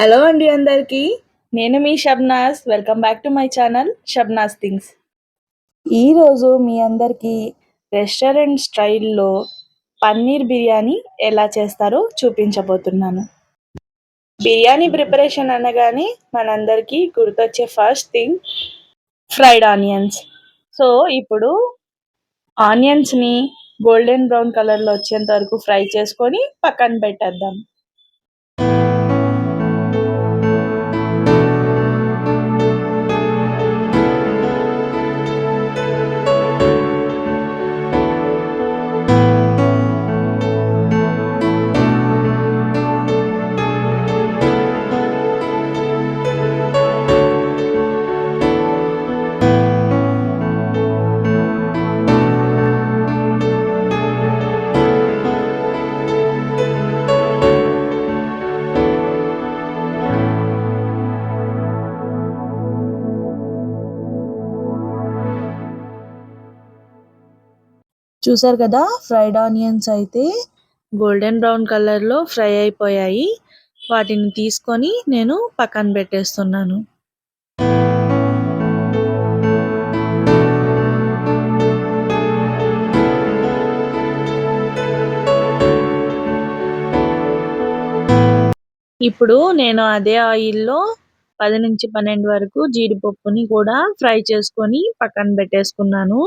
Hello అండి అందరికీ. నేను మీ Shabnas. Welcome back to my channel Shabnas things. ఈరోజు మీ అందరికీ రెస్టారెంట్ స్టైల్లో పన్నీర్ బిర్యానీ ఎలా చేస్తారో చూపించబోతున్నాను. బిర్యానీ ప్రిపరేషన్ అనగానే మనందరికీ గుర్తొచ్చే first thing fried onions. So ఇప్పుడు ఆనియన్స్ని గోల్డెన్ బ్రౌన్ కలర్లో వచ్చేంత వరకు ఫ్రై చేసుకొని పక్కన పెట్టేద్దాం. చూసారు కదా ఫ్రైడ్ ఆనియన్స్ అయితే గోల్డెన్ బ్రౌన్ కలర్లో ఫ్రై అయిపోయాయి. వాటిని తీసుకొని నేను పక్కన పెట్టేస్తున్నాను. ఇప్పుడు నేను అదే ఆయిల్లో పది నుంచి పన్నెండు వరకు జీడిపప్పుని కూడా ఫ్రై చేసుకొని పక్కన పెట్టేసుకున్నాను.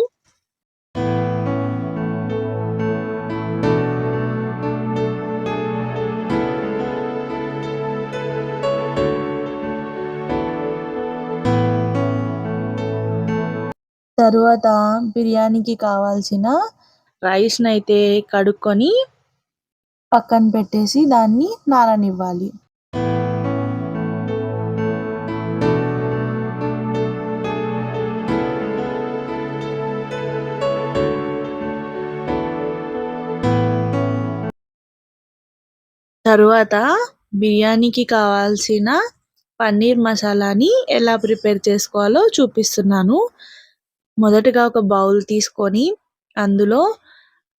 తరువాత బిర్యానీకి కావాల్సిన రైస్ని అయితే కడుక్కొని పక్కన పెట్టేసి దాన్ని నాననివ్వాలి. తరువాత బిర్యానీకి కావాల్సిన పన్నీర్ మసాలాని ఎలా ప్రిపేర్ చేసుకోవాలో చూపిస్తున్నాను. మొదటగా ఒక బౌల్ తీసుకొని అందులో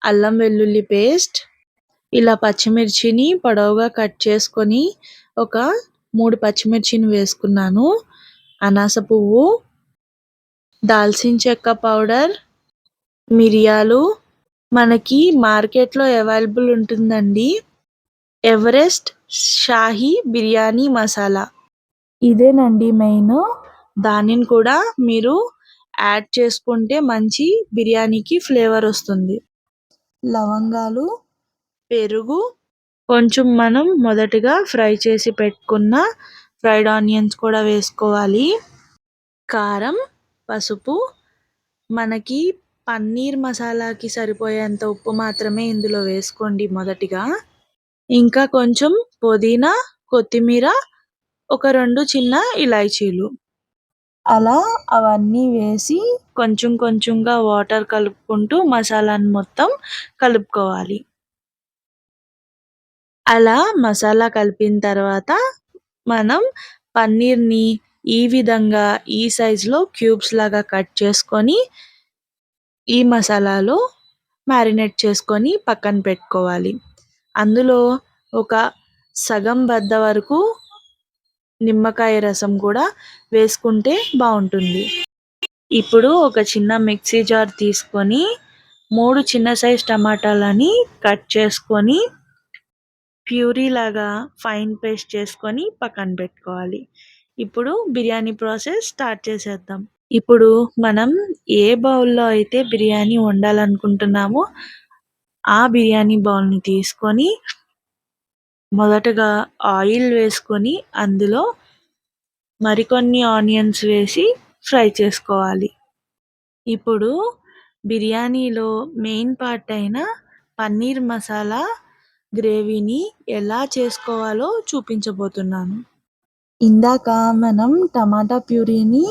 అల్లం వెల్లుల్లి పేస్ట్ ఇలా పచ్చిమిర్చిని పొడవుగా కట్ చేసుకొని ఒక మూడు పచ్చిమిర్చిని వేసుకున్నాను. అనాస పువ్వు దాల్చిన చెక్క పౌడర్ మిరియాలు. మనకి మార్కెట్లో అవైలబుల్ ఉంటుందండి ఎవరెస్ట్ షాహీ బిర్యానీ మసాలా. ఇదేనండి మెయిన్. దానిని కూడా మీరు యాడ్ చేసుకుంటే మంచి బిర్యానీకి ఫ్లేవర్ వస్తుంది. లవంగాలు పెరుగు కొంచెం మనం మొదటగా ఫ్రై చేసి పెట్టుకున్న ఫ్రైడ్ ఆనియన్స్ కూడా వేసుకోవాలి. కారం పసుపు మనకి పన్నీర్ మసాలాకి సరిపోయేంత ఉప్పు మాత్రమే ఇందులో వేసుకోండి మొదటిగా. ఇంకా కొంచెం పుదీనా కొత్తిమీర ఒక రెండు చిన్న ఇలాచీలు. అలా అవన్నీ వేసి కొంచెం కొంచెంగా వాటర్ కలుపుకుంటూ మసాలాను మొత్తం కలుపుకోవాలి. అలా మసాలా కలిపిన తర్వాత మనం పన్నీర్ని ఈ విధంగా ఈ సైజులో క్యూబ్స్ లాగా కట్ చేసుకొని ఈ మసాలాలో మ్యారినేట్ చేసుకొని పక్కన పెట్టుకోవాలి. అందులో ఒక సగం బద్ద వరకు నిమ్మకాయ రసం కూడా వేసుకుంటే బాగుంటుంది. ఇప్పుడు ఒక చిన్న మిక్సీ జార్ తీసుకొని మూడు చిన్న సైజ్ టమాటాలని కట్ చేసుకొని ప్యూరీ లాగా ఫైన్ పేస్ట్ చేసుకొని పక్కన పెట్టుకోవాలి. ఇప్పుడు బిర్యానీ ప్రాసెస్ స్టార్ట్ చేసేద్దాం. ఇప్పుడు మనం ఏ బౌల్లో అయితే బిర్యానీ వండాలనుకుంటున్నామో ఆ బిర్యానీ బౌల్ని తీసుకొని మొదటగా ఆయిల్ వేసుకొని అందులో మరికొన్ని ఆనియన్స్ వేసి ఫ్రై చేసుకోవాలి. ఇప్పుడు బిర్యానీలో మెయిన్ పార్ట్ అయిన పన్నీర్ మసాలా గ్రేవీని ఎలా చేసుకోవాలో చూపించబోతున్నాను. ఇందాక మనం టమాటా ప్యూరీని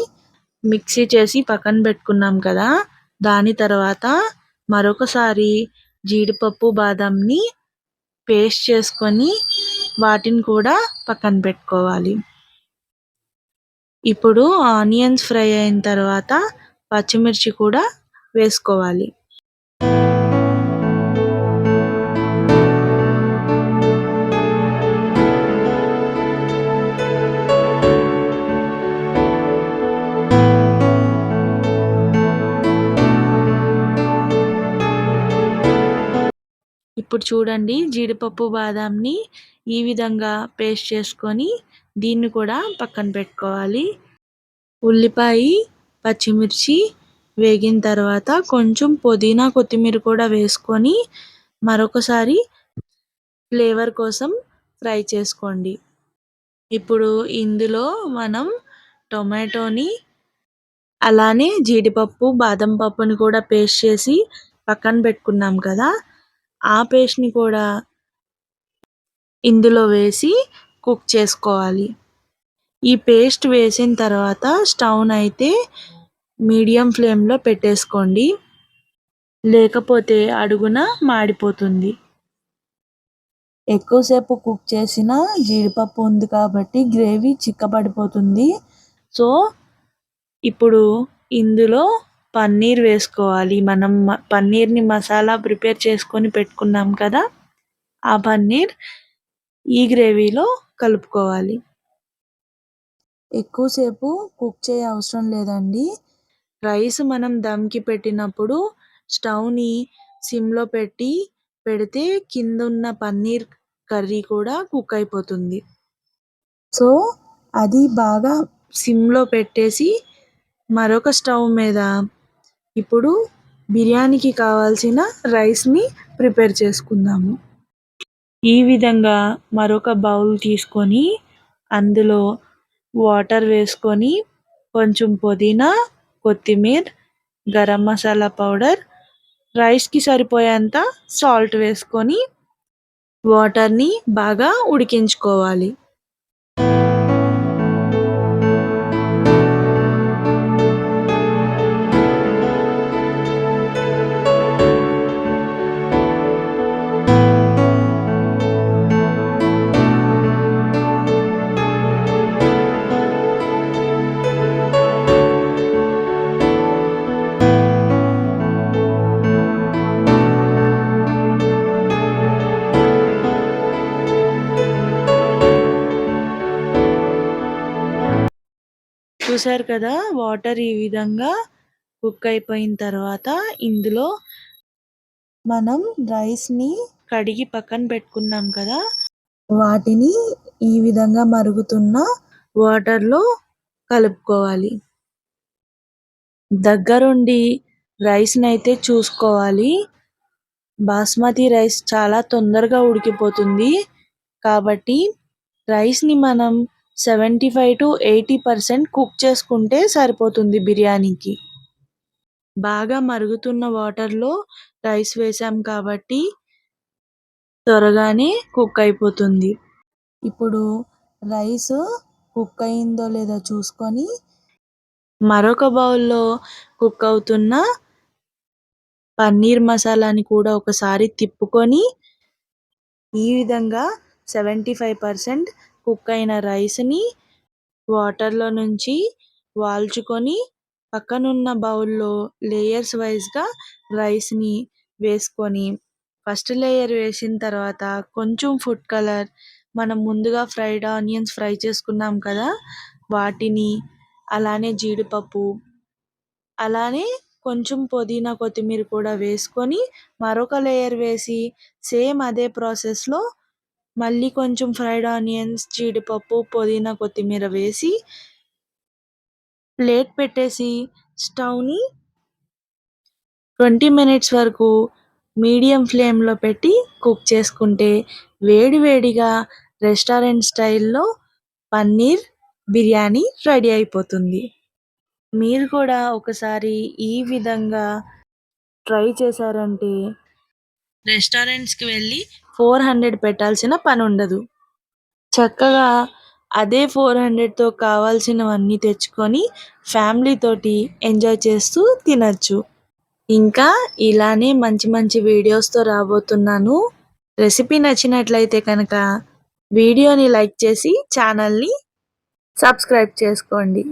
మిక్సీ చేసి పక్కన పెట్టుకున్నాం కదా దాని తర్వాత మరొకసారి జీడిపప్పు బాదంని పేస్ట్ చేసుకొని వాటిని కూడా పక్కన పెట్టుకోవాలి. ఇప్పుడు ఆనియన్స్ ఫ్రై అయిన తర్వాత పచ్చిమిర్చి కూడా వేసుకోవాలి. ఇప్పుడు చూడండి జీడిపప్పు బాదాంని ఈ విధంగా పేస్ట్ చేసుకొని దీన్ని కూడా పక్కన పెట్టుకోవాలి. ఉల్లిపాయ పచ్చిమిర్చి వేగిన తర్వాత కొంచెం పుదీనా కొత్తిమీర కూడా వేసుకొని మరొకసారి ఫ్లేవర్ కోసం ఫ్రై చేసుకోండి. ఇప్పుడు ఇందులో మనం టొమాటోని అలానే జీడిపప్పు బాదం పప్పుని కూడా పేస్ట్ చేసి పక్కన పెట్టుకున్నాం కదా. ఆ పేస్ట్ని కూడా ఇందులో వేసి కుక్ చేసుకోవాలి. ఈ పేస్ట్ వేసిన తర్వాత స్టవ్ని అయితే మీడియం ఫ్లేమ్లో పెట్టేసుకోండి. లేకపోతే అడుగున మాడిపోతుంది. ఎక్కువసేపు కుక్ చేసిన జీడిపప్పు ఉంది కాబట్టి గ్రేవీ చిక్కబడిపోతుంది. సో ఇప్పుడు ఇందులో పన్నీర్ వేసుకోవాలి. మనం పన్నీర్ని మసాలా ప్రిపేర్ చేసుకొని పెట్టుకున్నాం కదా ఆ పన్నీర్ ఈ గ్రేవీలో కలుపుకోవాలి. ఎక్కువసేపు కుక్ చేయ అవసరం లేదండి. రైస్ మనం దమ్కి పెట్టినప్పుడు స్టవ్ని సిమ్లో పెట్టి పెడితే కింద ఉన్న పన్నీర్ కర్రీ కూడా కుక్ అయిపోతుంది. సో అది బాగా సిమ్లో పెట్టేసి మరొక స్టవ్ మీద ఇప్పుడు బిర్యానీకి కావాల్సిన రైస్ని ప్రిపేర్ చేసుకుందాము. ఈ విధంగా మరొక బౌల్ తీసుకొని అందులో వాటర్ వేసుకొని కొంచెం పుదీనా కొత్తిమీర గరం మసాలా పౌడర్ రైస్కి సరిపోయేంత సాల్ట్ వేసుకొని వాటర్ని బాగా ఉడికించుకోవాలి. చూసారు కదా వాటర్ ఈ విధంగా కుక్ అయిపోయిన తర్వాత ఇందులో మనం రైస్ని కడిగి పక్కన పెట్టుకున్నాం కదా వాటిని ఈ విధంగా మరుగుతున్న వాటర్లో కలుపుకోవాలి. దగ్గరుండి రైస్ని అయితే చూసుకోవాలి. బాస్మతి రైస్ చాలా తొందరగా ఉడికిపోతుంది కాబట్టి రైస్ని మనం seventy five to eighty percent cook చేసుకుంటే సరిపోతుంది బిర్యానీకి. బాగా మరుగుతున్న వాటర్లో రైస్ వేసాం కాబట్టి త్వరగానే కుక్ అయిపోతుంది. ఇప్పుడు రైస్ కుక్ అయిందో లేదో చూసుకొని మరొక బౌల్లో కుక్ అవుతున్న పన్నీర్ మసాలాని కూడా ఒకసారి తిప్పుకొని ఈ విధంగా సెవెంటీ ఫైవ్ పర్సెంట్ కుక్ అయిన రైస్ని వాటర్లో నుంచి వాల్చుకొని పక్కనున్న బౌల్లో లేయర్స్ వైజ్గా రైస్ని వేసుకొని ఫస్ట్ లేయర్ వేసిన తర్వాత కొంచెం ఫుడ్ కలర్ మనం ముందుగా ఫ్రైడ్ ఆనియన్స్ ఫ్రై చేసుకున్నాం కదా వాటిని అలానే జీడిపప్పు అలానే కొంచెం పుదీనా కొత్తిమీర కూడా వేసుకొని మరొక లేయర్ వేసి సేమ్ అదే ప్రాసెస్లో మళ్ళీ కొంచెం ఫ్రైడ్ ఆనియన్స్ జీడిపప్పు పుదీనా కొత్తిమీర వేసి ప్లేట్ పెట్టేసి స్టవ్ని ట్వంటీ మినిట్స్ వరకు మీడియం ఫ్లేమ్లో పెట్టి కుక్ చేసుకుంటే వేడివేడిగా రెస్టారెంట్ స్టైల్లో పన్నీర్ బిర్యానీ రెడీ అయిపోతుంది. మీరు కూడా ఒకసారి ఈ విధంగా ట్రై చేశారంటే రెస్టారెంట్స్కి వెళ్ళి ఫోర్ హండ్రెడ్ పెట్టాల్సిన పని ఉండదు చక్కగా అదే ఫోర్ హండ్రెడ్తో కావాల్సినవన్నీ తెచ్చుకొని ఫ్యామిలీ తోటి ఎంజాయ్ చేస్తూ తినచ్చు. ఇంకా ఇలానే మంచి మంచి వీడియోస్తో రాబోతున్నాను. రెసిపీ నచ్చినట్లయితే కనుక వీడియోని లైక్ చేసి ఛానల్ని సబ్స్క్రైబ్ చేసుకోండి.